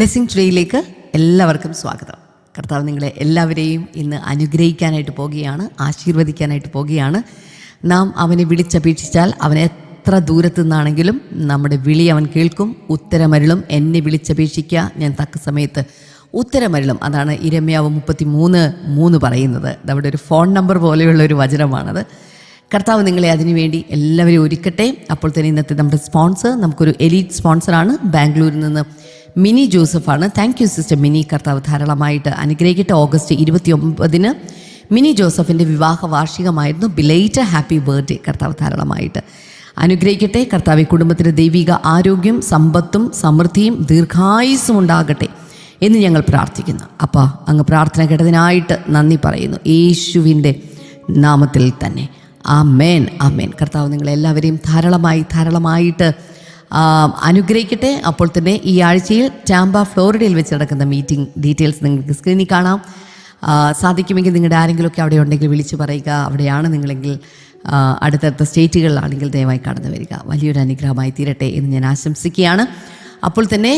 Blessing ട്രീയിലേക്ക് എല്ലാവർക്കും സ്വാഗതം. കർത്താവ് നിങ്ങളെ എല്ലാവരെയും ഇന്ന് അനുഗ്രഹിക്കാനായിട്ട് പോവുകയാണ് ആശീർവദിക്കാനായിട്ട് പോവുകയാണ് നാം അവനെ വിളിച്ചപേക്ഷിച്ചാൽ അവൻ എത്ര ദൂരത്തു നിന്നാണെങ്കിലും നമ്മുടെ വിളി അവൻ കേൾക്കും ഉത്തരമരുളും. എന്നെ വിളിച്ചപേക്ഷിക്കുക ഞാൻ തക്ക സമയത്ത് ഉത്തരമരുളും. അതാണ് ഇരമ്യാവ് മുപ്പത്തി മൂന്ന് മൂന്ന് പറയുന്നത്. അവിടെ ഒരു ഫോൺ നമ്പർ പോലെയുള്ള ഒരു വചനമാണത്. കർത്താവ് നിങ്ങളെ അതിനുവേണ്ടി എല്ലാവരെയും ഒരുക്കട്ടെ. അപ്പോൾ തന്നെ ഇന്നത്തെ നമ്മുടെ സ്പോൺസർ നമുക്കൊരു എലീറ്റ് സ്പോൺസറാണ് ബാംഗ്ലൂരിൽ നിന്ന് Mini ജോസഫാണ്. Thank you sister Mini. കർത്താവ് ധാരാളമായിട്ട് അനുഗ്രഹിക്കട്ടെ. ഓഗസ്റ്റ് ഇരുപത്തി ഒമ്പതിന് മിനി ജോസഫിന്റെ വിവാഹ വാർഷികമായിരുന്നു. ബിലേറ്റ് ഹാപ്പി ബർത്ത്ഡേ കർത്താവ് ധാരാളമായിട്ട് അനുഗ്രഹിക്കട്ടെ. കർത്താവ് കുടുംബത്തിന് ദൈവിക ആരോഗ്യം സമ്പത്തും സമൃദ്ധിയും ദീർഘായുസും ഉണ്ടാകട്ടെ എന്ന് ഞങ്ങൾ പ്രാർത്ഥിക്കുന്നു. അപ്പോൾ അങ്ങ് പ്രാർത്ഥന കേട്ടതിനായിട്ട് നന്ദി പറയുന്നു. യേശുവിന്റെ നാമത്തിൽ തന്നെ. ആ മേൻ ആ മേൻ കർത്താവ് നിങ്ങളെല്ലാവരെയും ധാരാളമായി ധാരാളമായിട്ട് അനുഗ്രഹിക്കട്ടെ. അപ്പോൾ തന്നെ ഈ ആഴ്ചയിൽ ടാമ്പ ഫ്ലോറിഡയിൽ വെച്ച് നടക്കുന്ന മീറ്റിംഗ് ഡീറ്റെയിൽസ് നിങ്ങൾക്ക് സ്ക്രീനിൽ കാണാം. സാധിക്കുമെങ്കിൽ നിങ്ങളുടെ ആരെങ്കിലുമൊക്കെ അവിടെ ഉണ്ടെങ്കിൽ വിളിച്ച് പറയുക. അവിടെയാണ് നിങ്ങളെങ്കിൽ അടുത്തടുത്ത സ്റ്റേറ്റുകളിലാണെങ്കിൽ ദയവായി കടന്നു വരിക. വലിയൊരു അനുഗ്രഹമായി തീരട്ടെ എന്ന് ഞാൻ ആശംസിക്കുകയാണ്. അപ്പോൾ തന്നെ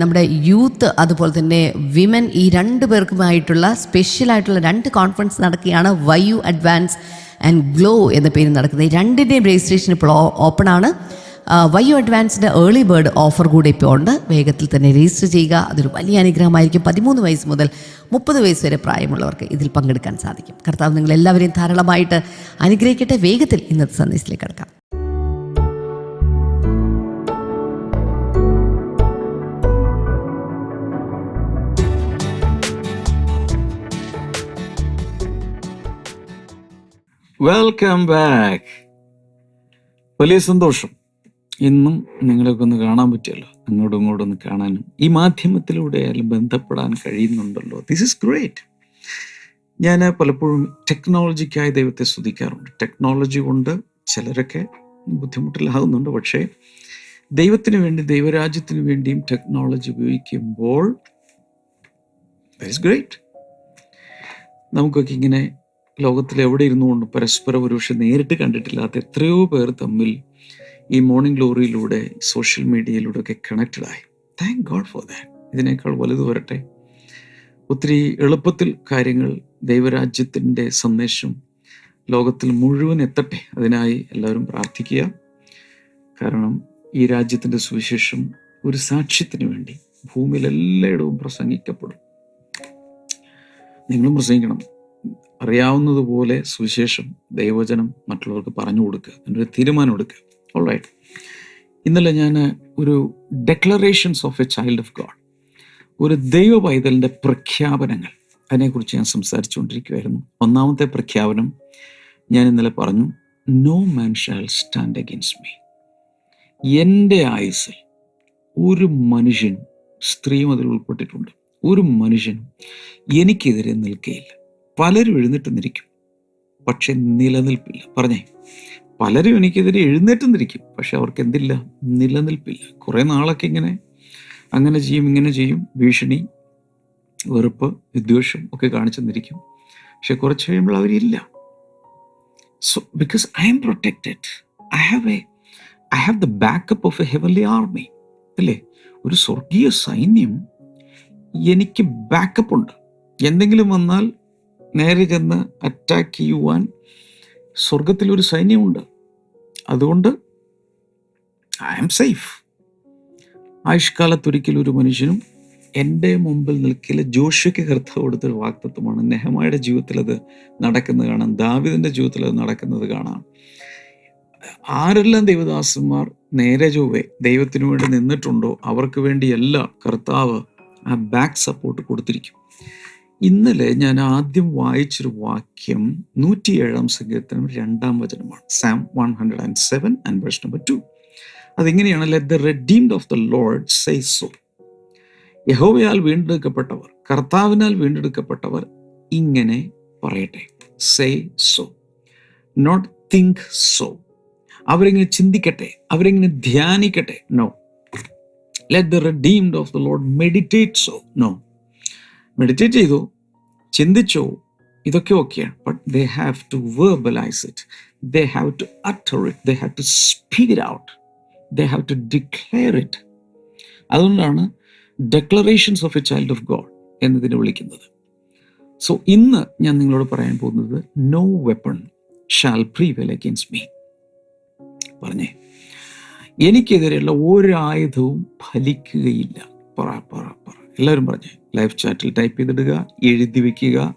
നമ്മുടെ യൂത്ത് അതുപോലെ തന്നെ വിമൻ ഈ രണ്ട് പേർക്കുമായിട്ടുള്ള സ്പെഷ്യലായിട്ടുള്ള രണ്ട് കോൺഫറൻസ് നടക്കുകയാണ്. വൈയു അഡ്വാൻസ് ആൻഡ് ഗ്ലോ എന്ന പേരിൽ നടക്കുന്നത് ഈ രണ്ടിന്റെയും രജിസ്ട്രേഷൻ ഇപ്പോൾ ഓപ്പൺ ആണ്. വൈയു അഡ്വാൻസിന്റെ ഏർലി ബേർഡ് ഓഫർ കൂടെ ഇപ്പോൾ ഉണ്ട്. വേഗത്തിൽ തന്നെ രജിസ്റ്റർ ചെയ്യുക. അതൊരു വലിയ അനുഗ്രഹമായിരിക്കും. പതിമൂന്ന് വയസ്സ് മുതൽ മുപ്പത് വയസ്സ് വരെ പ്രായമുള്ളവർക്ക് ഇതിൽ പങ്കെടുക്കാൻ സാധിക്കും. കർത്താവ് നിങ്ങൾ എല്ലാവരെയും ധാരാളമായിട്ട് അനുഗ്രഹിക്കട്ടെ. വേഗത്തിൽ ഇന്നത്തെ സന്ദേശത്തിലേക്ക് കിടക്കാം. വെൽക്കം ബാക്ക് വലിയ സന്തോഷം. ഇന്നും നിങ്ങളൊക്കെ ഒന്ന് കാണാൻ പറ്റിയല്ലോ അങ്ങോട്ടും ഇങ്ങോട്ടും ഒന്ന് കാണാനും. ഈ മാധ്യമത്തിലൂടെ ആയാലും ബന്ധപ്പെടാൻ കഴിയുന്നുണ്ടല്ലോ. ദിസ് ഇസ് ഗ്രേറ്റ് ഞാൻ പലപ്പോഴും ടെക്നോളജിക്കായി ദൈവത്തെ സ്തുതിക്കാറുണ്ട്. ടെക്നോളജി കൊണ്ട് ചിലരൊക്കെ ബുദ്ധിമുട്ടിലാകുന്നുണ്ട്. പക്ഷേ ദൈവത്തിന് വേണ്ടി ദൈവരാജ്യത്തിന് വേണ്ടിയും ടെക്നോളജി ഉപയോഗിക്കുമ്പോൾ ഇസ് ഗ്രേറ്റ് നമുക്കൊക്കെ ഇങ്ങനെ ലോകത്തിൽ എവിടെ ഇരുന്നു കൊണ്ട് പരസ്പരം ഒരുപക്ഷെ നേരിട്ട് കണ്ടിട്ടില്ലാത്ത എത്രയോ പേർ തമ്മിൽ ഈ മോർണിംഗ് ഗ്ലോറിയിലൂടെ സോഷ്യൽ മീഡിയയിലൂടെ ഒക്കെ കണക്റ്റഡ് ആയി. താങ്ക് ഗോഡ് ഫോർ ദാറ്റ് ഇതിനേക്കാൾ വലുത് വരട്ടെ. ഒത്തിരി എളുപ്പത്തിൽ കാര്യങ്ങൾ ദൈവരാജ്യത്തിന്റെ സന്ദേശം ലോകത്തിൽ മുഴുവൻ എത്തട്ടെ. അതിനായി എല്ലാവരും പ്രാർത്ഥിക്കുക. കാരണം ഈ രാജ്യത്തിന്റെ സുവിശേഷം ഒരു സാക്ഷ്യത്തിന് വേണ്ടി ഭൂമിയിൽ എല്ലായിടവും പ്രസംഗിക്കപ്പെടും. നിങ്ങളും പ്രസംഗിക്കണം. അറിയാവുന്നതുപോലെ സുവിശേഷം ദൈവചനം മറ്റുള്ളവർക്ക് പറഞ്ഞു കൊടുക്കുക. എന്നൊരു തീരുമാനം എടുക്കുക. ഓൾറൈറ്റ് ഇന്നലെ ഞാൻ ഒരു declarations of a child of God ഒരു ദൈവ പൈതലിന്റെ പ്രഖ്യാപനങ്ങൾ അതിനെക്കുറിച്ച് ഞാൻ സംസാരിച്ചുകൊണ്ടിരിക്കുകയായിരുന്നു. ഒന്നാമത്തെ പ്രഖ്യാപനം ഞാൻ ഇന്നലെ പറഞ്ഞു no man shall stand against me എന്റെ ആയുസ്സിൽ ഒരു മനുഷ്യൻ സ്ത്രീയും അതിൽ ഉൾപ്പെട്ടിട്ടുണ്ട്. ഒരു മനുഷ്യനും എനിക്കെതിരെ നിൽക്കുകയില്ല പലരും എഴുന്നേറ്റ് നിൽക്കും പക്ഷെ നിലനിൽപ്പില്ല. പറഞ്ഞേ പലരും എനിക്കെതിരെ എഴുന്നേറ്റ് നിൽക്കും പക്ഷെ അവർക്ക് എന്തില്ല നിലനിൽപ്പില്ല. കുറേ നാളൊക്കെ ഇങ്ങനെ അങ്ങനെ ചെയ്യും ഇങ്ങനെ ചെയ്യും. ഭീഷണി വെറുപ്പ് വിദ്വേഷം ഒക്കെ കാണിച്ചു നിന്നിരിക്കും പക്ഷെ കുറച്ച് കഴിയുമ്പോൾ അവരില്ല. So because I am protected I have a I have the backup of a heavenly army അല്ലേ? ഒരു സ്വർഗീയ സൈന്യം എനിക്ക് ബാക്കപ്പ് ഉണ്ട്. എന്തെങ്കിലും വന്നാൽ നേരെ ചെന്ന് അറ്റാക്ക് ചെയ്യുവാൻ സ്വർഗത്തിൽ ഒരു സൈന്യമുണ്ട്. അതുകൊണ്ട് ഐ ആം സേഫ് ആയുഷ്കാലത്തൊരിക്കലും ഒരു മനുഷ്യനും എന്റെ മുമ്പിൽ നിൽക്കില്ല ജോഷയ്ക്ക് കർത്താവ് കൊടുത്തൊരു വാക്തത്വമാണ് നെഹമായുടെ ജീവിതത്തിൽ അത് നടക്കുന്നത് കാണാം. ദാവിദിന്റെ ജീവിതത്തിൽ അത് നടക്കുന്നത് കാണാം. ആരെല്ലാം ദൈവദാസന്മാർ നേരെ ചൊവ്വെ ദൈവത്തിനു വേണ്ടി നിന്നിട്ടുണ്ടോ? അവർക്ക് വേണ്ടിയല്ല കർത്താവ് ആ ബാക്ക് സപ്പോർട്ട് കൊടുത്തിരിക്കും. ഇന്നലെ ഞാൻ ആദ്യം വായിച്ചൊരു വാക്യം നൂറ്റിയേഴാം സങ്കീർത്തനം രണ്ടാം വചനമാണ്. Psalm one hundred and seven and verse number two അതെങ്ങനെയാണ് let the redeemed of the Lord say so യഹോവയാൽ വീണ്ടെടുക്കപ്പെട്ടവർ കർത്താവിനാൽ വീണ്ടെടുക്കപ്പെട്ടവർ ഇങ്ങനെ പറയട്ടെ. Say so not think so അവരിങ്ങനെ ചിന്തിക്കട്ടെ. അവരിങ്ങനെ ധ്യാനിക്കട്ടെ. No let the redeemed of the Lord meditate so no meditate ചെയ്തു. ചിന്തിച്ചോ. ഇതൊക്കെ ഓക്കെയാണ് but they have to verbalise it they have to utter it they have to speak it out they have to declare it അതുകൊണ്ടാണ് declarations of a child of God എന്നതിനെ വിളിക്കുന്നത്. So ഇന്ന് ഞാൻ നിങ്ങളോട് പറയാൻ പോകുന്നത് no weapon shall prevail against me പറഞ്ഞേ. എനിക്കെതിരെയുള്ള ഒരായുധവും ഫലിക്കുകയില്ല. പറ പറ പറ. എല്ലാവരും പറഞ്ഞേ ലൈവ് ചാറ്റിൽ ടൈപ്പ് ചെയ്തിടുക എഴുതി വയ്ക്കുക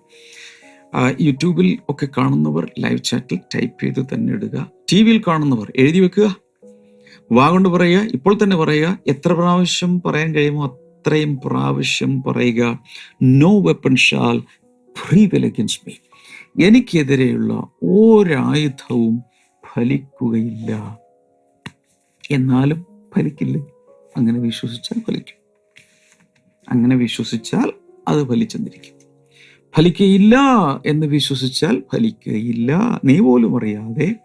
യൂട്യൂബിൽ ഒക്കെ കാണുന്നവർ ലൈവ് ചാറ്റിൽ ടൈപ്പ് ചെയ്ത് തന്നെ ഇടുക. ടി വിയിൽ കാണുന്നവർ എഴുതി വെക്കുക. വാ കൊണ്ട് പറയുക ഇപ്പോൾ തന്നെ പറയുക. എത്ര പ്രാവശ്യം പറയാൻ കഴിയുമോ അത്രയും പ്രാവശ്യം പറയുക. No weapon shall prevail against me എനിക്കെതിരെയുള്ള ഒരായുധവും ഫലിക്കുകയില്ല. എന്നാലും ഫലിക്കില്ല? അങ്ങനെ വിശ്വസിച്ചാൽ ഫലിക്കും. അങ്ങനെ വിശ്വസിച്ചാൽ അത് ഫലിച്ചെന്നിരിക്കും. ഫലിക്കയില്ല എന്ന് വിശ്വസിച്ചാൽ ഫലിക്കയില്ല. നീ പോലും അറിയാതെ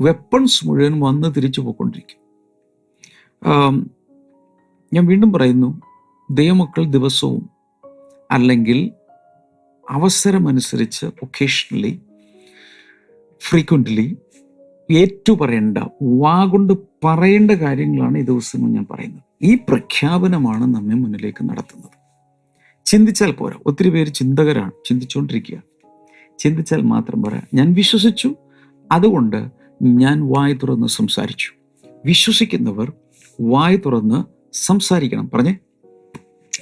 വെപ്പൺസ് മുഴുവൻ വന്ന് തിരിച്ചു പോയിക്കൊണ്ടിരിക്കും. ഞാൻ വീണ്ടും പറയുന്നു ദൈവമക്കൾ ദിവസവും അല്ലെങ്കിൽ അവസരമനുസരിച്ച് ഒക്കേഷണലി ഫ്രീക്വന്റ്ലി ഏറ്റു പറയേണ്ട വാ കൊണ്ട് പറയേണ്ട കാര്യങ്ങളാണ് ഈ ദിവസങ്ങൾ ഞാൻ പറയുന്നത്. ഈ പ്രഖ്യാപനമാണ് നമ്മെ മുന്നിലേക്ക് നടത്തുന്നത്. ചിന്തിച്ചാൽ പോരാ. ഒത്തിരി പേര് ചിന്തകരാണ് ചിന്തിച്ചുകൊണ്ടിരിക്കുക ചിന്തിച്ചാൽ മാത്രം പോരാ. ഞാൻ വിശ്വസിച്ചു. അതുകൊണ്ട് ഞാൻ വായ് തുറന്ന് സംസാരിച്ചു. വിശ്വസിക്കുന്നവർ വായ് തുറന്ന് സംസാരിക്കണം. പറഞ്ഞേ.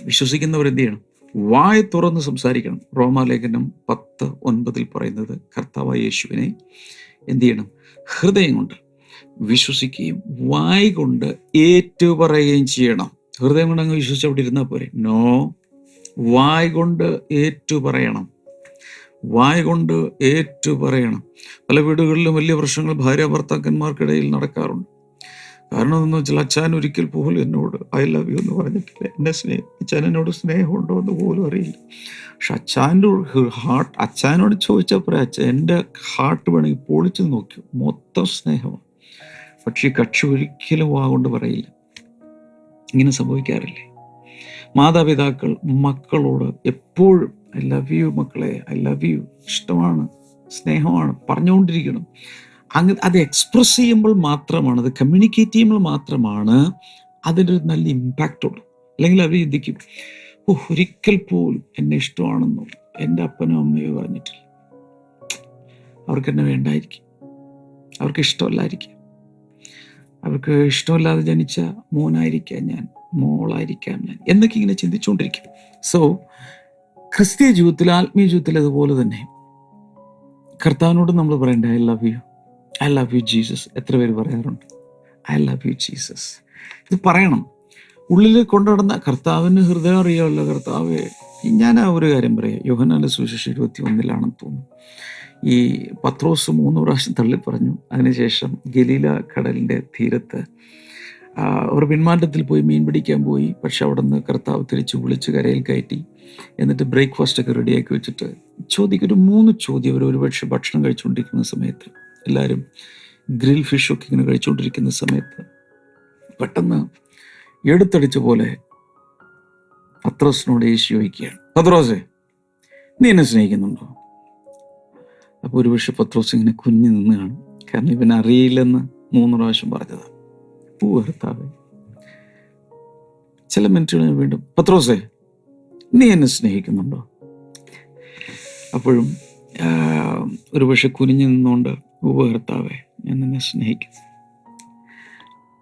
വിശ്വസിക്കുന്നവർ എന്ത് ചെയ്യണം? വായ് തുറന്ന് സംസാരിക്കണം. റോമാലേഖനം പത്ത് ഒൻപതിൽ പറയുന്നത് കർത്താവ് യേശുവിനെ എന്ത് ചെയ്യണം? ഹൃദയം കൊണ്ട് വിശ്വസിക്കുകയും വായ് കൊണ്ട് ഏറ്റുപറയുകയും ചെയ്യണം. ഹൃദയം കൊണ്ട് അങ്ങ് വിശ്വസിച്ച് അവിടെ ഇരുന്നാൽ പോരെ. നോ വായ് കൊണ്ട് ഏറ്റുപറയണം. വായ് കൊണ്ട് ഏറ്റുപറയണം. പല വീടുകളിലും വലിയ പ്രശ്നങ്ങൾ ഭാര്യ ഭർത്താക്കന്മാർക്കിടയിൽ നടക്കാറുണ്ട്. കാരണം എന്ന് വെച്ചാൽ അച്ഛൻ ഒരിക്കൽ പോലും എന്നോട് ഐ ലവ് യു എന്ന് പറഞ്ഞിട്ടില്ല. എന്നെ സ്നേഹം അച്ഛൻ എന്നോട് സ്നേഹമുണ്ടോ എന്ന് പോലും അറിയില്ല. പക്ഷെ അച്ഛന്റെ ഹാർട്ട് അച്ഛനോട് ചോദിച്ചപ്പോൾ അച്ഛൻ എന്റെ ഹാർട്ട് വേണമെങ്കിൽ പൊളിച്ച് നോക്കി. മൊത്തം സ്നേഹമാണ്. പക്ഷേ കക്ഷി ഒരിക്കലും വാ കൊണ്ട് പറയില്ല. ഇങ്ങനെ സംഭവിക്കാറില്ലേ? മാതാപിതാക്കൾ മക്കളോട് എപ്പോഴും ഐ ലവ് യു മക്കളെ ഐ ലവ് യു ഇഷ്ടമാണ് സ്നേഹമാണ് പറഞ്ഞുകൊണ്ടിരിക്കണം. അങ്ങ് അത് എക്സ്പ്രസ് ചെയ്യുമ്പോൾ മാത്രമാണ് അത് കമ്മ്യൂണിക്കേറ്റ് ചെയ്യുമ്പോൾ മാത്രമാണ് അതിന്റെ ഒരു നല്ല ഇമ്പാക്റ്റ് ഉള്ളൂ. അല്ലെങ്കിൽ അവർ ചിന്തിക്കും ഓ ഒരിക്കൽ പോലും എന്നെ ഇഷ്ടമാണെന്നോ എന്റെ അപ്പനോ അമ്മയോ പറഞ്ഞിട്ടില്ല. അവർക്ക് എന്നെ വേണ്ടായിരിക്കും. അവർക്ക് ഇഷ്ടമല്ലായിരിക്കും. അവർക്ക് ഇഷ്ടമില്ലാതെ ജനിച്ച മോനായിരിക്കാം ഞാൻ മോളായിരിക്കാം ഞാൻ എന്നൊക്കെ ഇങ്ങനെ ചിന്തിച്ചുകൊണ്ടിരിക്കും. സോ ക്രിസ്തീയ ജീവിതത്തിൽ ആത്മീയ ജീവിതത്തിൽ അതുപോലെ തന്നെ കർത്താവിനോട് നമ്മൾ പറയണ്ടേ I love you I love you Jesus എത്ര പേര് പറയാറുണ്ട്? ഐ ലവ് യു ജീസസ് ഇത് പറയണം. ഉള്ളിൽ കൊണ്ടുനടന്ന കർത്താവിന് ഹൃദയം അറിയാമല്ലോ കർത്താവ്. ഞാൻ ആ ഒരു കാര്യം പറയാം. യോഹനാന്റെ സുവിശേഷം ഇരുപത്തി ഒന്നിലാണെന്ന് തോന്നുന്നു. ഈ പത്രോസ് മൂന്ന് പ്രാവശ്യം തള്ളിപ്പറഞ്ഞു അതിനുശേഷം ഗലീല കടലിന്റെ തീരത്ത് അവർ പിന്മാറ്റത്തിൽ പോയി മീൻ പിടിക്കാൻ പോയി. പക്ഷെ അവിടെ നിന്ന് കർത്താവ് തിരിച്ച് വിളിച്ച് കരയിൽ കയറ്റി. എന്നിട്ട് ബ്രേക്ക്ഫാസ്റ്റ് ഒക്കെ റെഡിയാക്കി വെച്ചിട്ട് ചോദ്യം ഒരു മൂന്ന് ചോദ്യം അവർ ഒരുപക്ഷെ ഭക്ഷണം കഴിച്ചുകൊണ്ടിരിക്കുന്ന സമയത്ത് എല്ലാവരും ഗ്രിൽ ഫിഷൊക്കെ ഇങ്ങനെ കഴിച്ചുകൊണ്ടിരിക്കുന്ന സമയത്ത് പെട്ടെന്ന് എടുത്തടിച്ച പോലെ പത്രോസിനോട് യേശു ചോദിക്കുകയാണ് പത്രോസേ നീ എന്നെ സ്നേഹിക്കുന്നുണ്ടോ? അപ്പോൾ ഒരുപക്ഷെ പത്രോസ് ഇങ്ങനെ കുഞ്ഞു നിന്ന് കാണും. കാരണം ഇവൻ അറിയില്ലെന്ന് മൂന്ന് പ്രാവശ്യം പറഞ്ഞതാണ് പൂ ഭർത്താവേ ചില മിനിറ്റുകൾ വീണ്ടും പത്രോസേ നീ എന്നെ സ്നേഹിക്കുന്നുണ്ടോ? അപ്പോഴും ഒരുപക്ഷെ കുനിഞ്ഞു നിന്നുകൊണ്ട് ഉപകർത്താവേ ഞാൻ നിന്നെ സ്നേഹിക്കുന്നു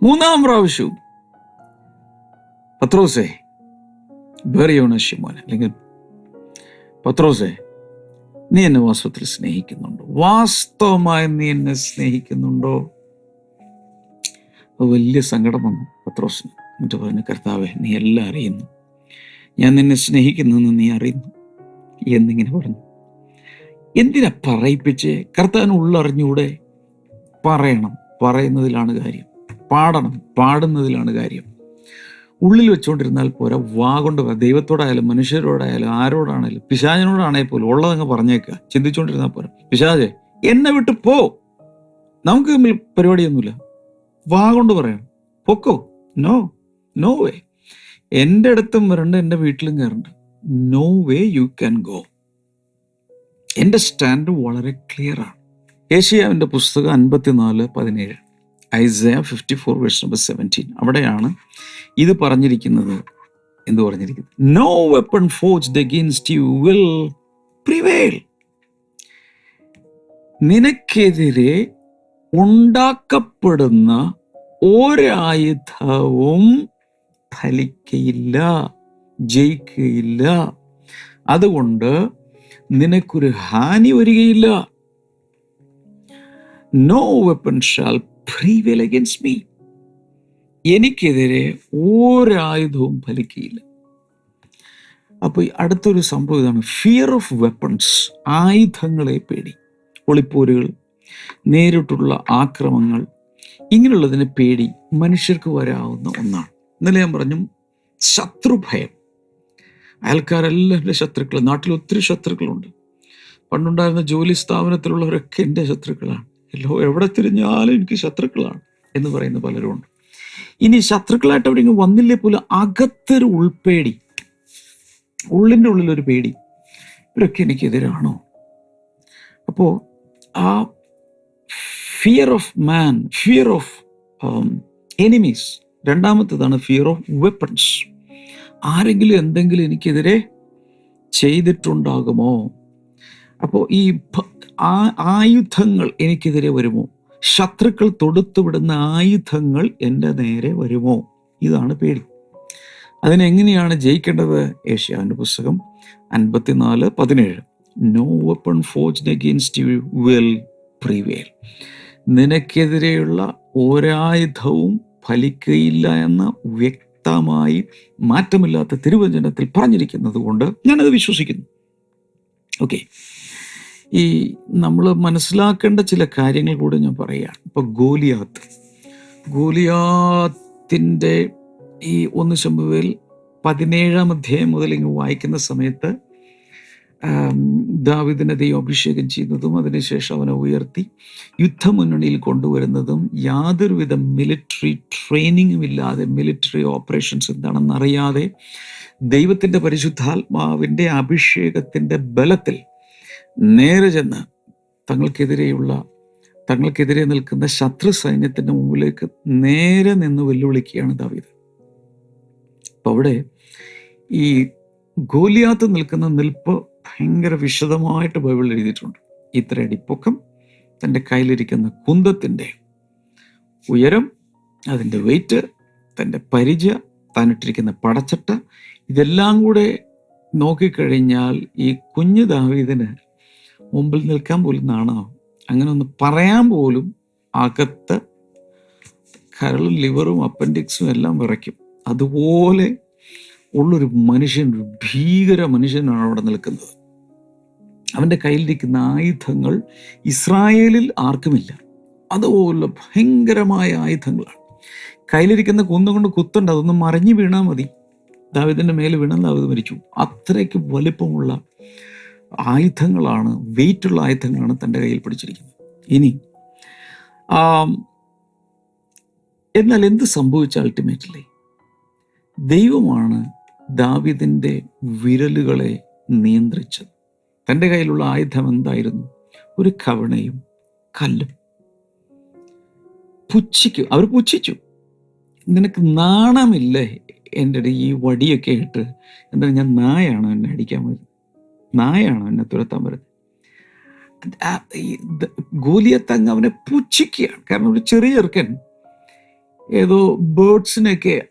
മൂന്നാം പ്രാവശ്യവും പത്രോസേ ബേറിയോണ ഷിമോൻ അല്ലെങ്കിൽ പത്രോസേ നീ എന്നെ വാസ്തവത്തിൽ സ്നേഹിക്കുന്നുണ്ടോ? വാസ്തവമായി നീ എന്നെ സ്നേഹിക്കുന്നുണ്ടോ? അത് വലിയ സങ്കടം വന്നു പത്രോസിന് എന്നിട്ട് പറഞ്ഞു കർത്താവെ നീ എല്ലാം അറിയുന്നു. ഞാൻ നിന്നെ സ്നേഹിക്കുന്നെന്ന് നീ അറിയുന്നു. എന്നിങ്ങനെ പറഞ്ഞു. എന്തിനാ പറയിപ്പിച്ച്? കർത്താവിന് ഉള്ളറിഞ്ഞൂടെ? പറയണം. പറയുന്നതിലാണ് കാര്യം. പാടണം. പാടുന്നതിലാണ് കാര്യം. ഉള്ളിൽ വെച്ചുകൊണ്ടിരുന്നാൽ പോരാ. വാ കൊണ്ട്. ദൈവത്തോടായാലും മനുഷ്യരോടായാലും ആരോടാണേലും പിശാചനോടാണേ പോലും ഉള്ളതങ്ങ് പറഞ്ഞേക്കുക ചിന്തിച്ചുകൊണ്ടിരുന്നാൽ പോരാ. പിശാചെ എന്നെ വിട്ട് പോ. നമുക്ക് തമ്മിൽ പരിപാടിയൊന്നുമില്ല. വാ കൊണ്ട് പറയണം പൊക്കോ? നോ നോ വേ എന്റെ അടുത്തും വരണ്ട എന്റെ വീട്ടിലും കയറണ്ട. No way you can go എന്റെ സ്റ്റാൻഡ് വളരെ ക്ലിയർ ആണ്. ഏഷ്യാവിന്റെ പുസ്തകം അൻപത്തിനാല് പതിനേഴ്. Isaiah fifty four verse number seventeen അവിടെയാണ് ഇത് പറഞ്ഞിരിക്കുന്നത് എന്ത് പറഞ്ഞിരിക്കുന്നത് no weapon forged against you will prevail നിനക്കെതിരെ ഉണ്ടാക്കപ്പെടുന്ന ഒരായുധവും ഫലിക്കയില്ല ജയിക്കുകയില്ല അതുകൊണ്ട് നിനക്കൊരു ഹാനി വരികയില്ല. No weapon shall prevail against me എനിക്കെതിരെ ഒരായുധവും ഫലിക്കുകയില്ല അപ്പോൾ അടുത്തൊരു സംഭവം ഇതാണ്. ഫിയർ ഓഫ് വെപ്പൺസ് ആയുധങ്ങളെ പേടി ഒളിപ്പോരുകൾ നേരിട്ടുള്ള ആക്രമങ്ങൾ ഇങ്ങനെയുള്ളതിനെ പേടി മനുഷ്യർക്ക് വരാവുന്ന ഒന്നാണ്. ഇന്നലെ ഞാൻ പറഞ്ഞു ശത്രുഭയം. അയൽക്കാരെല്ലാം എന്റെ ശത്രുക്കൾ നാട്ടിൽ ഒത്തിരി ശത്രുക്കളുണ്ട്. പണ്ടുണ്ടായിരുന്ന ജോലി സ്ഥാപനത്തിലുള്ളവരൊക്കെ എന്റെ ശത്രുക്കളാണ്. എല്ലോ എവിടെ തിരിഞ്ഞാലും എനിക്ക് ശത്രുക്കളാണ് എന്ന് പറയുന്ന പലരുമുണ്ട്. ഇനി ശത്രുക്കളായിട്ട് എവിടെയെങ്കിലും വന്നില്ലേ പോലും അകത്തൊരു ഉൾപേടി. ഉള്ളിന്റെ ഉള്ളിലൊരു പേടി. ഇവരൊക്കെ എനിക്കെതിരാണോ? അപ്പോൾ ആ fear of man fear of enemies രണ്ടാമത്തേതാണ് fear of weapons ആരെങ്കിലും എന്തെങ്കിലും എനിക്കെതിരെ ചെയ്തിട്ടുണ്ടാകുമോ? അപ്പോൾ ഈ ആയുധങ്ങൾ എനിക്കെതിരെ വരുമോ? ശത്രുക്കൾ തൊടുത്തുവിടുന്ന ആയുധങ്ങൾ എന്റെ നേരെ വരുമോ? ഇതാണ് പേടി. അതിനെങ്ങനെയാണ് ജയിക്കേണ്ടത്? ഏഷ്യാവിന്റെ പുസ്തകം അൻപത്തിനാല് പതിനേഴ്. No weapon forced against you will prevail നിനക്കെതിരെയുള്ള ഒരായുധവും ഫലിക്കയില്ല എന്ന് വ്യക്തമായി മാറ്റമില്ലാത്ത തിരുവചനത്തിൽ പറഞ്ഞിരിക്കുന്നത് കൊണ്ട് ഞാനത് വിശ്വസിക്കുന്നു. ഓക്കെ ഈ നമ്മൾ മനസ്സിലാക്കേണ്ട ചില കാര്യങ്ങൾ കൂടെ ഞാൻ പറയുകയാണ്. ഇപ്പൊ ഗോലിയാത്ത്. ഗോലിയാത്തിന്റെ ഈ ഒന്ന് ശമ്പുവിൽ പതിനേഴാം അധ്യായം മുതൽ ഇങ്ങ് വായിക്കുന്ന സമയത്ത് ദാവീദിനെ ദൈവം അഭിഷേകം ചെയ്യുന്നതും അതിനുശേഷം അവനെ ഉയർത്തി യുദ്ധമുന്നണിയിൽ കൊണ്ടുവരുന്നതും യാതൊരുവിധ മിലിറ്ററി ട്രെയിനിങ്ങും ഇല്ലാതെ മിലിറ്ററി ഓപ്പറേഷൻസ് എന്താണെന്നറിയാതെ ദൈവത്തിന്റെ പരിശുദ്ധാത്മാവിന്റെ അഭിഷേകത്തിന്റെ ബലത്തിൽ നേരെ ചെന്ന് തങ്ങൾക്കെതിരെയുള്ള തങ്ങൾക്കെതിരെ നിൽക്കുന്ന ശത്രു സൈന്യത്തിന്റെ മുമ്പിലേക്ക് നേരെ നിന്ന് വെല്ലുവിളിക്കുകയാണ് ദാവീദ്. അപ്പം അവിടെ ഈ ഗോലിയാത്ത് നിൽക്കുന്ന നിൽപ്പ് ഭയങ്കര വിശദമായിട്ട് ബൈബിൾ എഴുതിയിട്ടുണ്ട്. ഇത്ര അടിപ്പൊക്കം തന്റെ കയ്യിലിരിക്കുന്ന കുന്തത്തിന്റെ ഉയരം അതിന്റെ വെയിറ്റ് തന്റെ പരിച താനിട്ടിരിക്കുന്ന പടച്ചട്ട ഇതെല്ലാം കൂടെ നോക്കിക്കഴിഞ്ഞാൽ ഈ കുഞ്ഞു ദാവീദിന് മുമ്പിൽ നിൽക്കാൻ പോലും നാണാവും. അങ്ങനെ ഒന്ന് പറയാൻ പോലും അകത്ത് കരളും ലിവറും അപ്പൻഡിക്സും എല്ലാം വിറയ്ക്കും. അതുപോലെ ഉള്ളൊരു മനുഷ്യൻ ഒരു ഭീകര മനുഷ്യനാണ് അവിടെ നിൽക്കുന്നത്. അവന്റെ കയ്യിലിരിക്കുന്ന ആയുധങ്ങൾ ഇസ്രായേലിൽ ആർക്കുമില്ല. അതുപോലെ ഭയങ്കരമായ ആയുധങ്ങളാണ്. കയ്യിലിരിക്കുന്ന കുന്നുകൊണ്ട് കുത്തുണ്ട് അതൊന്ന് മറിഞ്ഞു വീണാൽ മതി. ദാവിദിന്റെ മേലെ വീണാൽ ദാവിദ് മരിച്ചു അത്രയ്ക്ക് വലിപ്പമുള്ള ആയുധങ്ങളാണ് വെയിറ്റുള്ള ആയുധങ്ങളാണ് തന്റെ കയ്യിൽ പിടിച്ചിരിക്കുന്നത്. ഇനി എന്നാൽ എന്ത് സംഭവിച്ച അൾട്ടിമേറ്റ്ലി ദൈവമാണ് ദാവിദിന്റെ വിരലുകളെ നിയന്ത്രിച്ചത്. തന്റെ കയ്യിലുള്ള ആയുധം എന്തായിരുന്നു? ഒരു കവണയും കല്ലും. പുച്ഛിക്കും അവർ പുച്ഛിച്ചു. നിനക്ക് നാണമില്ലേ? എന്റെ ഈ വടിയൊക്കെ ഇട്ട് എന്താ ഞാൻ നായാണ് എന്നെ അടിക്കാൻ വരുന്നത്. നായാണോ എന്നെ തുരത്താൻ വരുന്നത്. ഗോലിയത്ത് അവനെ പുച്ഛിക്കുകയാണ്. കാരണം ഒരു ചെറിയ ചെറുക്കൻ ഏതോ ബേർഡ്സിനെയൊക്കെ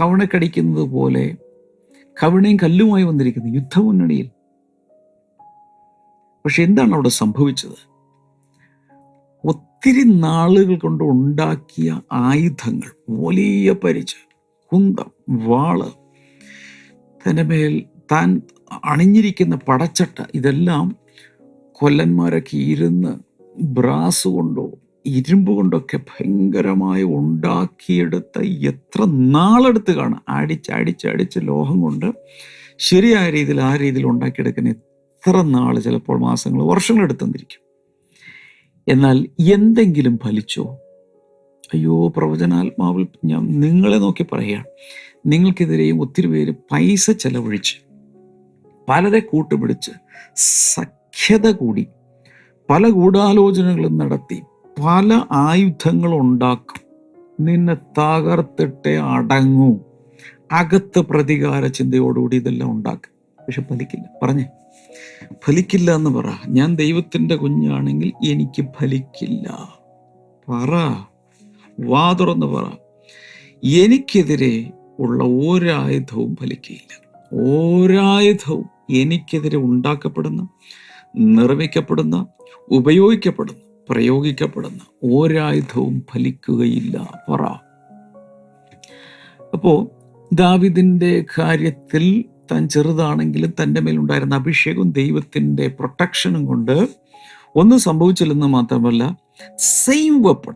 കവണ കടിക്കുന്നത് പോലെ കവണയും കല്ലുമായി വന്നിരിക്കുന്നു യുദ്ധമുന്നണിയിൽ. പക്ഷെ എന്താണ് അവിടെ സംഭവിച്ചത്? ഒത്തിരി നാളുകൾ കൊണ്ട് ഉണ്ടാക്കിയ ആയുധങ്ങൾ വലിയ പരിച കുന്തം വാൾ തന്റെ മേൽ താൻ അണിഞ്ഞിരിക്കുന്ന പടച്ചട്ട ഇതെല്ലാം കൊല്ലന്മാരൊക്കെ ഇരുന്ന് ബ്രാസ് കൊണ്ടോ ഇരുമ്പ് കൊണ്ടൊക്കെ ഭയങ്കരമായി ഉണ്ടാക്കിയെടുത്ത എത്ര നാളെടുത്ത് കാണാം. അടിച്ച് അടിച്ച് അടിച്ച് ലോഹം കൊണ്ട് ശരിയായ രീതിയിൽ ആ രീതിയിൽ ഉണ്ടാക്കിയെടുക്കാൻ എത്ര നാൾ ചിലപ്പോൾ മാസങ്ങൾ വർഷങ്ങൾ എടുത്തെന്നിരിക്കും എന്നാൽ എന്തെങ്കിലും ഫലിച്ചോ? അയ്യോ പ്രവചനാത്മാവിൽ ഞാൻ നിങ്ങളെ നോക്കി പറയുകയാണ്. നിങ്ങൾക്കെതിരെയും ഒത്തിരി പേര് പൈസ ചെലവഴിച്ച് പലരെ കൂട്ടുപിടിച്ച് സഖ്യത കൂടി പല ഗൂഢാലോചനകളും നടത്തി പല ആയുധങ്ങൾ ഉണ്ടാക്കും. നിന്നെ തകർത്തിട്ടേ അടങ്ങൂ. അകത്ത് പ്രതികാര ചിന്തയോടുകൂടി ഇതെല്ലാം ഉണ്ടാക്കും. പക്ഷെ ഫലിക്കില്ല. പറഞ്ഞേ. ഫലിക്കില്ല എന്ന് പറ. ഞാൻ ദൈവത്തിന്റെ കുഞ്ഞാണെങ്കിൽ എനിക്ക് ഫലിക്കില്ല. പറ. വാ തുറന്ന് പറ. എനിക്കെതിരെ ഉള്ള ഒരായുധവും ഫലിക്കില്ല ഒരായുധവും. എനിക്കെതിരെ ഉണ്ടാക്കപ്പെടുന്ന നിർമ്മിക്കപ്പെടുന്ന ഉപയോഗിക്കപ്പെടുന്ന പ്രയോഗിക്കപ്പെടുന്ന ഒരായുധവും ഫലിക്കുകയില്ല. പറ. അപ്പോ ദാവിദിന്റെ കാര്യത്തിൽ താൻ ചെറുതാണെങ്കിലും തന്റെ മേലുണ്ടായിരുന്ന അഭിഷേകവും ദൈവത്തിന്റെ പ്രൊട്ടക്ഷനും കൊണ്ട് ഒന്നും സംഭവിച്ചില്ലെന്ന് മാത്രമല്ല സെയിം വെപ്പൺ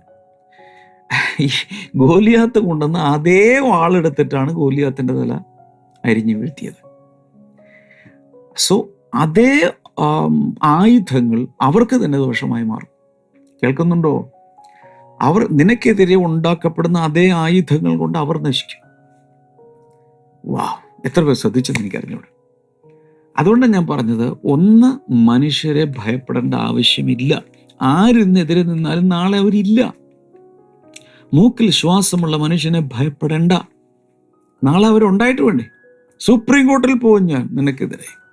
ഗോലിയാത്ത് കൊണ്ടുവന്ന് അതേ വാളെടുത്തിട്ടാണ് ഗോലിയാത്തിന്റെ തല അരിഞ്ഞു വീഴ്ത്തിയത്. സോ അതേ ആയുധങ്ങൾ അവർക്ക് തന്നെ ദോഷമായി മാറും. കേൾക്കുന്നുണ്ടോ? അവർ നിനക്കെതിരെ ഉണ്ടാക്കപ്പെടുന്ന അതേ ആയുധങ്ങൾ കൊണ്ട് അവർ നശിക്കും. വാ എത്ര പേർ ശ്രദ്ധിച്ചെന്ന് എനിക്കറിഞ്ഞൂടെ. അതുകൊണ്ടാണ് ഞാൻ പറഞ്ഞത് ഒന്ന് മനുഷ്യരെ ഭയപ്പെടേണ്ട ആവശ്യമില്ല. ആരിന്നെതിരെ നിന്നാലും നാളെ അവരില്ല. മൂക്കിൽ ശ്വാസമുള്ള മനുഷ്യനെ ഭയപ്പെടേണ്ട. നാളെ അവരുണ്ടായിട്ട് വേണ്ടേ? സുപ്രീം കോർട്ടിൽ പോകും ഞാൻ നിനക്കെതിരെ.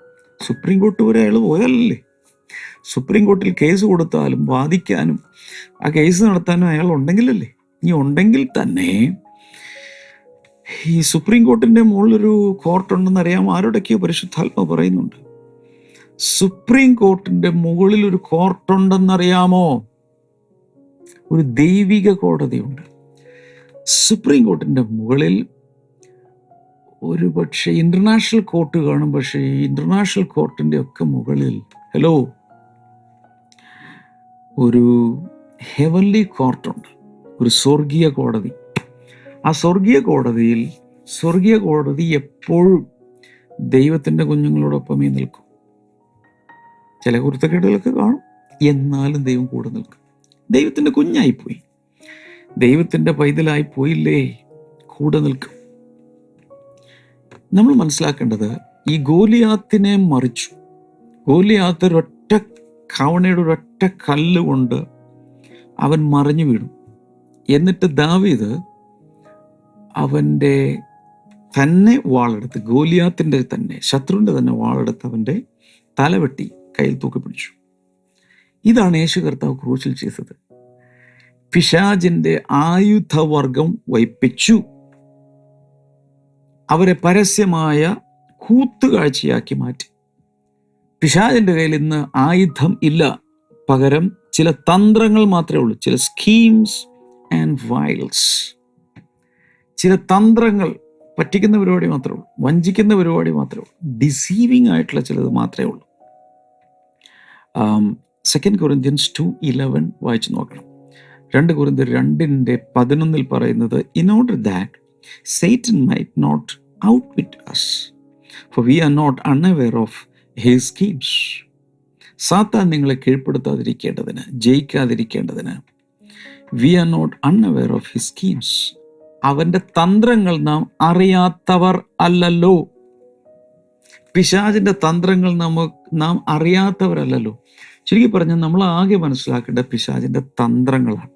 സുപ്രീം കോർട്ട് വരെ അയാൾ പോയാലല്ലേ? സുപ്രീം കോർട്ടിൽ കേസ് കൊടുത്താലും വാദിക്കാനും ആ കേസ് നടത്താനും അയാൾ ഉണ്ടെങ്കിലല്ലേ ഇനി ഉണ്ടെങ്കിൽ തന്നെ ഈ സുപ്രീം കോർട്ടിന്റെ മുകളിലൊരു കോർട്ടുണ്ടെന്ന് അറിയാം ആരോടൊക്കെയോ പരിശുദ്ധാത്മ പറയുന്നുണ്ട്. സുപ്രീം കോർട്ടിന്റെ മുകളിൽ ഒരു കോർട്ടുണ്ടെന്നറിയാമോ? ഒരു ദൈവിക കോടതിയുണ്ട്. സുപ്രീം കോർട്ടിന്റെ മുകളിൽ ഒരു പക്ഷേ ഇന്റർനാഷണൽ കോർട്ട് കാണും പക്ഷേ ഈ ഇന്റർനാഷണൽ കോർട്ടിന്റെ ഒക്കെ മുകളിൽ ഹലോ ഒരു ഹെവൻലി കോർട്ടുണ്ട് ഒരു സ്വർഗീയ കോടതി. ആ സ്വർഗീയ കോടതിയിൽ സ്വർഗീയ കോടതി എപ്പോഴും ദൈവത്തിന്റെ കുഞ്ഞുങ്ങളോടൊപ്പമേ നിൽക്കും. ചില കുരുത്തക്കേടുകളൊക്കെ കാണും എന്നാലും ദൈവം കൂടെ നിൽക്കും. ദൈവത്തിന്റെ കുഞ്ഞായിപ്പോയി. ദൈവത്തിന്റെ പൈതലായി പോയില്ലേ കൂടെ നിൽക്കും. നമ്മൾ മനസ്സിലാക്കേണ്ടത് ഈ ഗോലിയാത്തിനെ മറിച്ചു. ഗോലിയാത്ത് ഒരൊറ്റ കവണയുടെ ഒരൊറ്റ കല്ല് കൊണ്ട് അവൻ മറിഞ്ഞു വീണു. എന്നിട്ട് ദാവീദ് അവന്റെ തന്നെ വാളെടുത്ത് ഗോലിയാത്തിന്റെ തന്നെ ശത്രുവിന്റെ തന്നെ വാളെടുത്ത് അവന്റെ തലവെട്ടി കയ്യിൽ തൂക്കി പിടിച്ചു. ഇതാണ് യേശു കർത്താവ് ക്രൂശിൽ ചെയ്തത്. പിശാജിന്റെ ആയുധവർഗം വയ്പ്പിച്ചു അവരെ പരസ്യമായ കൂത്തുകാഴ്ചയാക്കി മാറ്റി. പിശാജിന്റെ കയ്യിൽ ഇന്ന് ആയുധം ഇല്ല. പകരം ചില തന്ത്രങ്ങൾ മാത്രമേ ഉള്ളൂ. ചില സ്കീംസ് ആൻഡ് വയൽസ് ചില തന്ത്രങ്ങൾ പറ്റിക്കുന്ന പരിപാടി മാത്രമേ ഉള്ളൂ. വഞ്ചിക്കുന്ന പരിപാടി മാത്രമേ ഉള്ളൂ. ഡിസീവിങ് ആയിട്ടുള്ള ചിലത് മാത്രമേ ഉള്ളൂ. സെക്കൻഡ് കൊറിന്ത്യൻസ് ടു ഇലവൻ വായിച്ചു നോക്കണം. രണ്ട് കുറിന്ത്യൻ രണ്ടിന്റെ പതിനൊന്നിൽ പറയുന്നത് in order that Satan might not outwit us for we are not unaware of his schemes സാത്താൻ നിങ്ങളെ കീഴ്പ്പെടുത്താതിരിക്കേണ്ടതിന് ജയിക്കാതിരിക്കേണ്ടതിന് we are not unaware of his schemes അവന്റെ തന്ത്രങ്ങൾ നാം അറിയാത്തവർ അല്ലല്ലോ. പിശാചിന്റെ തന്ത്രങ്ങൾ നമുക്ക് നാം അറിയാത്തവരല്ലല്ലോ. ശരിക്കും പറഞ്ഞാൽ നമ്മൾ ആകെ മനസ്സിലാക്കേണ്ട പിശാചിന്റെ തന്ത്രങ്ങളാണ്.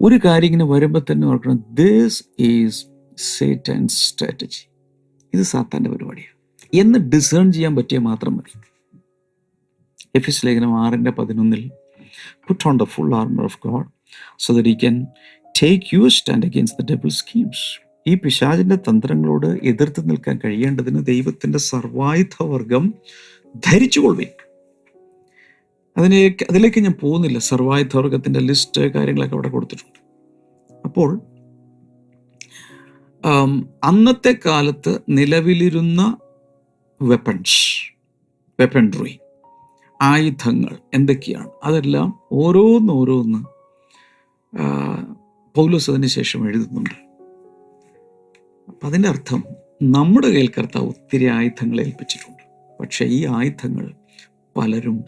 ഒരു കാര്യം ഇങ്ങനെ വരുമ്പോൾ തന്നെ ഓർക്കണം ദിസ് ഈസ് സേറ്റൻ സ്ട്രാറ്റജി ഇത് സാത്താന്റെ പരിപാടിയാണ്. എന്ന് ഡിസേൺ ചെയ്യാൻ പറ്റിയ മാത്രം മതി. എഫ് എസ് ലേഖനം ആറിന്റെ പതിനൊന്നിൽ put on the full armour of God so that can take you stand against the double schemes ഈ പിശാചിന്റെ തന്ത്രങ്ങളോട് എതിർത്ത് നിൽക്കാൻ കഴിയേണ്ടതിന് ദൈവത്തിന്റെ സർവായുധവർഗം ധരിച്ചുകൊള്ളേ അതിനെ അതിലേക്ക് ഞാൻ പോകുന്നില്ല. സർവായുധവർഗത്തിന്റെ ലിസ്റ്റ് കാര്യങ്ങളൊക്കെ അവിടെ കൊടുത്തിട്ടുണ്ട്. അപ്പോൾ അന്നത്തെ കാലത്ത് നിലവിലിരുന്ന വെപ്പൺസ് വെപ്പൺട്രി ആയുധങ്ങൾ എന്തൊക്കെയാണ്? അതെല്ലാം ഓരോന്നോരോന്ന് പൗലോസ് അതിന് ശേഷം എഴുതുന്നുണ്ട്. അപ്പം അതിന്റെ അർത്ഥം നമ്മുടെ കയ്യിൽ കർത്താവ് ഒത്തിരി ആയുധങ്ങൾ ഏൽപ്പിച്ചിട്ടുണ്ട്. പക്ഷേ ഈ ആയുധങ്ങൾ പലരും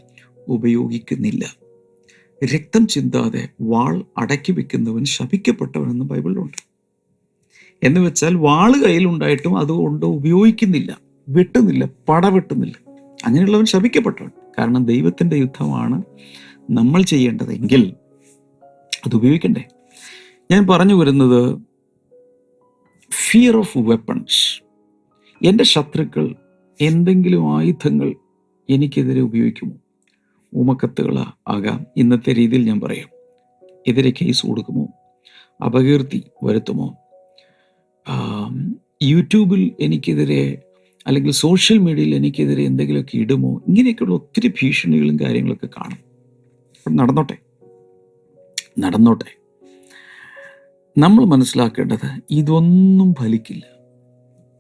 ഉപയോഗിക്കുന്നില്ല. രക്തം ചിന്താതെ വാൾ അടക്കി വെക്കുന്നവൻ ശപിക്കപ്പെട്ടവനെന്ന് ബൈബിളിലുണ്ട്. എന്ന് വെച്ചാൽ വാൾ കയ്യിലുണ്ടായിട്ടും അതുകൊണ്ട് ഉപയോഗിക്കുന്നില്ല വെട്ടുന്നില്ല പട പടവെട്ടുന്നില്ല അങ്ങനെയുള്ളവൻ ശപിക്കപ്പെട്ടവൻ. കാരണം ദൈവത്തിന്റെ യുദ്ധമാണ് നമ്മൾ ചെയ്യേണ്ടതെങ്കിൽ അത് ഉപയോഗിക്കണ്ടേ? ഞാൻ പറഞ്ഞു വരുന്നത് ഫിയർ ഓഫ് വെപ്പൺസ് എന്റെ ശത്രുക്കൾ എന്തെങ്കിലും ആയുധങ്ങൾ എനിക്കെതിരെ ഉപയോഗിക്കുമോ? ഊമക്കത്തുകൾ ആകാം. ഇന്നത്തെ രീതിയിൽ ഞാൻ പറയാം. എതിരെ കേസ് കൊടുക്കുമോ? അപകീർത്തി വരുത്തുമോ? യൂട്യൂബിൽ എനിക്കെതിരെ അല്ലെങ്കിൽ സോഷ്യൽ മീഡിയയിൽ എനിക്കെതിരെ എന്തെങ്കിലുമൊക്കെ ഇടുമോ? ഇങ്ങനെയൊക്കെയുള്ള ഒത്തിരി ഭീഷണികളും കാര്യങ്ങളൊക്കെ കാണും. നടന്നോട്ടെ. നടന്നോട്ടെ. നമ്മൾ മനസ്സിലാക്കേണ്ടത് ഇതൊന്നും ഫലിക്കില്ല.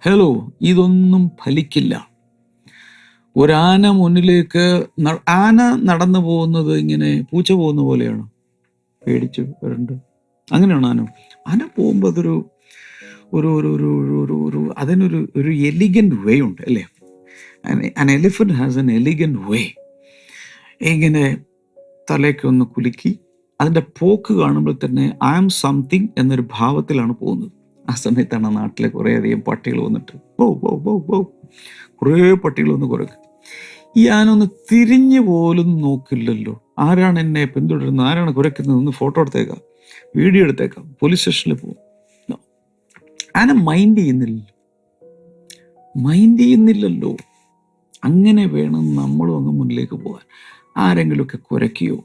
ഹലോ ഇതൊന്നും ഫലിക്കില്ല. ഒരാന മുന്നിലേക്ക് ആന നടന്നു പോകുന്നത് ഇങ്ങനെ പൂച്ച പോകുന്ന പോലെയാണോ? പേടിച്ച് വരണ്ട്. അങ്ങനെയാണോ ആന? ആന പോകുമ്പോൾ അതൊരു ഒരു ഒരു ഒരു ഒരു ഒരു അതിനൊരു ഒരു എലിഗന്റ് വേ ഉണ്ട് അല്ലേ? An elephant has an elegant way ഇങ്ങനെ തലയൊക്കെ ഒന്ന് കുലുക്കി അതിന്റെ പോക്ക് കാണുമ്പോൾ തന്നെ ഐ ആം സംതിങ് എന്നൊരു ഭാവത്തിലാണ് പോകുന്നത്. ആ സമയത്താണ് നാട്ടിലെ കുറേയധികം പട്ടികൾ വന്നിട്ട് ബൗ ബൗ ബൗ ബൗ കുറേ പട്ടികൾ വന്ന് കുറയ്ക്കും ഞാനൊന്ന് തിരിഞ്ഞു പോലും നോക്കില്ലല്ലോ. ആരാണ് എന്നെ പിന്തുടരുന്നത്? ആരാണ് കുരയ്ക്കുന്നത് ഒന്ന് ഫോട്ടോ എടുത്തേക്കാം വീഡിയോ എടുത്തേക്കാം പോലീസ് സ്റ്റേഷനിൽ പോകും. ആന മൈൻഡ് ചെയ്യുന്നില്ലല്ലോ. മൈൻഡ് ചെയ്യുന്നില്ലല്ലോ. അങ്ങനെ വേണം നമ്മളും അങ്ങ് മുന്നിലേക്ക് പോകാൻ. ആരെങ്കിലുമൊക്കെ കുരയ്ക്കുകയോ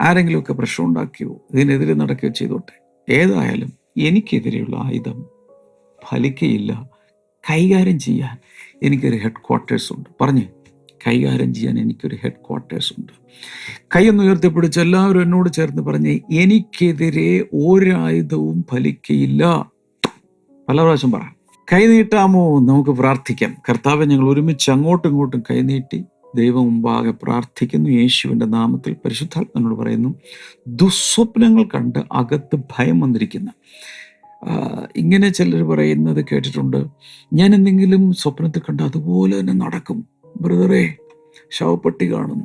ആരെങ്കിലുമൊക്കെ പ്രശ്നം ഉണ്ടാക്കുകയോ ഇതിനെതിരെ നടക്കുകയോ ചെയ്തോട്ടെ. ഏതായാലും എനിക്കെതിരെയുള്ള ആയുധം ഫലിക്കയില്ല. കൈകാര്യം ചെയ്യാൻ എനിക്കൊരു ഹെഡ് ക്വാർട്ടേഴ്സ് ഉണ്ട്. പറഞ്ഞേ കൈകാര്യം ചെയ്യാൻ എനിക്കൊരു ഹെഡ് ക്വാർട്ടേഴ്സ് ഉണ്ട് കൈയൊന്ന് ഉയർത്തിപ്പിടിച്ച് എല്ലാവരും എന്നോട് ചേർന്ന് പറഞ്ഞ് എനിക്കെതിരെ ഒരായുധവും ഫലിക്കയില്ല. പല പ്രാവശ്യം പറ. കൈനീട്ടാമോ നമുക്ക് പ്രാർത്ഥിക്കാം. കർത്താവ് ഞങ്ങൾ ഒരുമിച്ച് അങ്ങോട്ടും ഇങ്ങോട്ടും കൈനീട്ടി ദൈവം മുമ്പാകെ പ്രാർത്ഥിക്കുന്നു. യേശുവിന്റെ നാമത്തിൽ പരിശുദ്ധാത്മനോട് പറയുന്നു ദുസ്വപ്നങ്ങൾ കണ്ട് അകത്ത് ഭയം വന്നിരിക്കുന്ന. ഇങ്ങനെ ചിലർ പറയുന്നത് കേട്ടിട്ടുണ്ട്. ഞാൻ എന്തെങ്കിലും സ്വപ്നത്തിൽ കണ്ട് അതുപോലെ തന്നെ നടക്കും. ബ്രദറെ ശവപ്പെട്ടി കാണും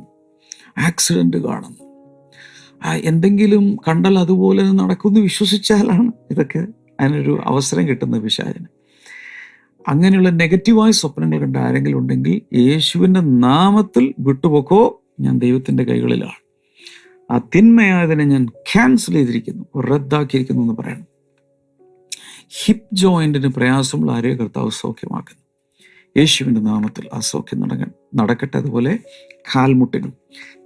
ആക്സിഡന്റ് കാണും എന്തെങ്കിലും കണ്ടാൽ അതുപോലെ നടക്കുമെന്ന് വിശ്വസിച്ചാലാണ് ഇതൊക്കെ അതിനൊരു അവസരം കിട്ടുന്ന പിശാചിന്. അങ്ങനെയുള്ള നെഗറ്റീവായ സ്വപ്നങ്ങൾ കണ്ട ആരെങ്കിലും ഉണ്ടെങ്കിൽ യേശുവിന്റെ നാമത്തിൽ വിട്ടുപോക്കോ ഞാൻ ദൈവത്തിന്റെ കൈകളിലാണ്. ആ തിന്മയായതിനെ ഞാൻ ക്യാൻസൽ ചെയ്തിരിക്കുന്നു റദ്ദാക്കിയിരിക്കുന്നു എന്ന് പറയണം. ഹിപ് ജോയിന്റിന് പ്രയാസമുള്ള ആരെയും കർത്താവ് സൗഖ്യമാക്കുന്നു. യേശുവിന്റെ നാമത്തിൽ ആ സൗഖ്യം നടക്ക നടക്കട്ടെ. അതുപോലെ കാൽമുട്ടിനും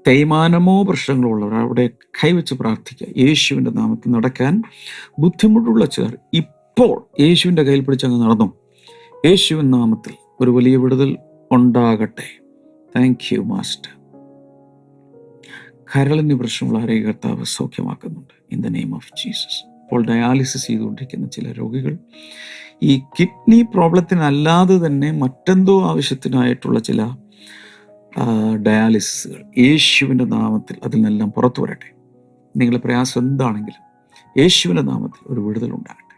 തേയ്മാനമോ പ്രശ്നങ്ങളോ ഉള്ളവർ അവിടെ കൈവച്ച് പ്രാർത്ഥിക്കുക. യേശുവിന്റെ നാമത്തിൽ നടക്കാൻ ബുദ്ധിമുട്ടുള്ള ചിലർ ഇപ്പോൾ യേശുവിന്റെ കയ്യിൽ പിടിച്ചങ്ങ് നടന്നു. യേശുവിൻ നാമത്തിൽ ഒരു വലിയ വിടുതൽ ഉണ്ടാകട്ടെ. താങ്ക് യു മാസ്റ്റർ കരളിന് പ്രശ്നമുള്ള ആരോഗ്യ കർത്താവ് സൗഖ്യമാക്കുന്നുണ്ട്. In the name of Jesus ഇപ്പോൾ ഡയാലിസിസ് ചെയ്തുകൊണ്ടിരിക്കുന്ന ചില രോഗികൾ ഈ കിഡ്നി പ്രോബ്ലത്തിനല്ലാതെ തന്നെ മറ്റെന്തോ ആവശ്യത്തിനായിട്ടുള്ള ചില ഡയാലിസിസുകൾ. യേശുവിന്റെ നാമത്തിൽ അതിൽ നിന്നെല്ലാം പുറത്തു വരട്ടെ. നിങ്ങളുടെ പ്രയാസം എന്താണെങ്കിലും യേശുവിന്റെ നാമത്തിൽ ഒരു വിടുതൽ ഉണ്ടാകട്ടെ.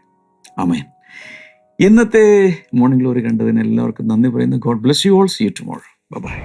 അമേൻ ഇന്നത്തെ മോർണിംഗ് ഗ്ലോറി കണ്ടതിന് എല്ലാവർക്കും നന്ദി പറയുന്നു. God bless you all see tomorrow bye